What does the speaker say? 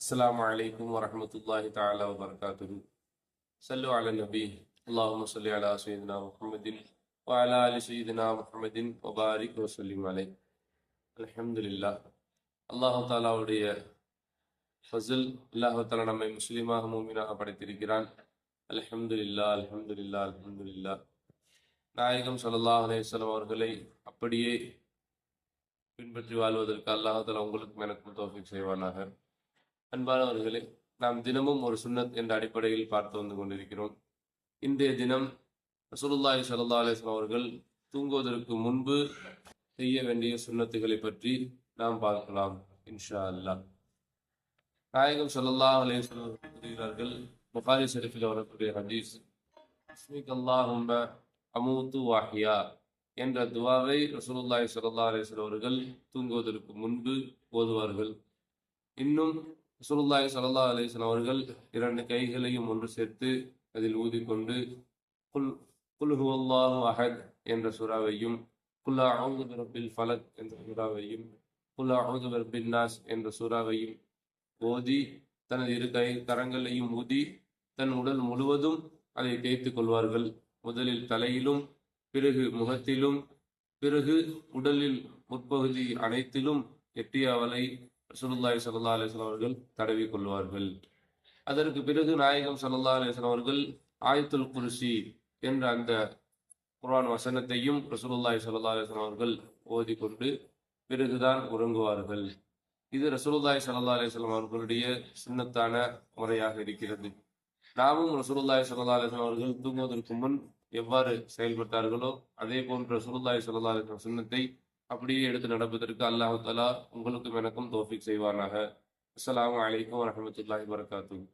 السلام عليكم ورحمة الله تعالى وبركاته صلوا على النبي اللهم صل على سيدنا محمد وعلى آل سيدنا محمد وبارك وسلم عليه الحمد لله அல்லாஹு தாலாவுடைய ஃபசில் அல்லாஹு தாலா நம்மை முஸ்லீமாக மூமினாக படைத்திருக்கிறான் அல்ஹம்துலில்லா அல்ஹம்துலில்லா அல்ஹம்துலில்லா நாயகம் ஸல்லல்லாஹு அலைஹி வஸல்லம் அவர்களை அப்படியே பின்பற்றி வாழ்வதற்கு அல்லாஹு தாலா உங்களுக்கும் எனக்கும் தோஃபிக் செய்வானாக அன்பானவர்களே நாம் தினமும் ஒரு சுண்ணத் என்ற அடிப்படையில் பார்த்து வந்து கொண்டிருக்கிறோம். இன்றைய தினம் ரசூலுல்லாஹி சல்லா அலிஸ்லாம் அவர்கள் தூங்குவதற்கு முன்பு செய்ய வேண்டிய சுண்ணத்துகளை பற்றி நாம் பார்க்கலாம் இன்ஷா அல்லாஹ். நாயகம் சல்லா அலைஹி கூறுகிறார்கள் புகாரி ஷரீஃபில் வரக்கூடிய ஹதீஸ் அஸ்மிக் அல்லாஹும்ம அமூத்து வாஹியா என்ற துவாவை ரசூலுல்லாஹி சல்லா அலைஹி அவர்கள் தூங்குவதற்கு முன்பு ஓதுவார்கள். இன்னும் ரசூலுல்லாஹி சலல்லா அலைஹி அவர்கள் இரண்டு கைகளையும் ஒன்று சேர்த்து அதில் ஊதிக்கொண்டு குல் குல் அஹத் என்ற சூறாவையும் குல்லா அஊது பிரபில் ஃபலக் என்ற சூறாவையும் குல்லா அஊது நாஸ் என்ற சூறாவையும் ஓதி தனது இரு கை கரங்களையும் ஊதி தன் உடல் முழுவதும் அதை தேய்த்துக் கொள்வார்கள். முதலில் தலையிலும் பிறகு முகத்திலும் பிறகு உடலில் முற்பகுதி அனைத்திலும் எட்டியாவலை ஸல்லல்லாஹு சல்லா அலிஸ்லாம் அவர்கள் தடவி கொள்வார்கள். அதற்கு பிறகு நாயகம் சல்லா அலிஸ்லாம் அவர்கள் ஆயத்துல் குருசி என்ற அந்த குரான் வசனத்தையும் ரசூலுல்லாய் சல்லா அலிஸ்லாம் அவர்கள் ஓதிக்கொண்டு பிறகுதான் உறங்குவார்கள். இது ரசூலுல்லாய் சல்லா அலிஸ்லாம் அவர்களுடைய சின்னத்தான முறையாக இருக்கிறது. நாமும் ரசூலுல்லாய் சல்லா அலிஸ்லாம் அவர்கள் தூங்குவதற்கு முன் எவ்வாறு செயல்பட்டார்களோ அதே போன்ற ரசூலுல்லாய் சல்லா அலிஸ்லாம் சின்னத்தை அப்படியே எடுத்து நடப்பதற்கு அல்லாஹு தலா உங்களுக்கும் எனக்கும் தோஃபிக் செய்வானாக. அஸ்லாம் வலைக்கம் வரஹ்மத்துல்லாஹி வபரகாத்துஹு.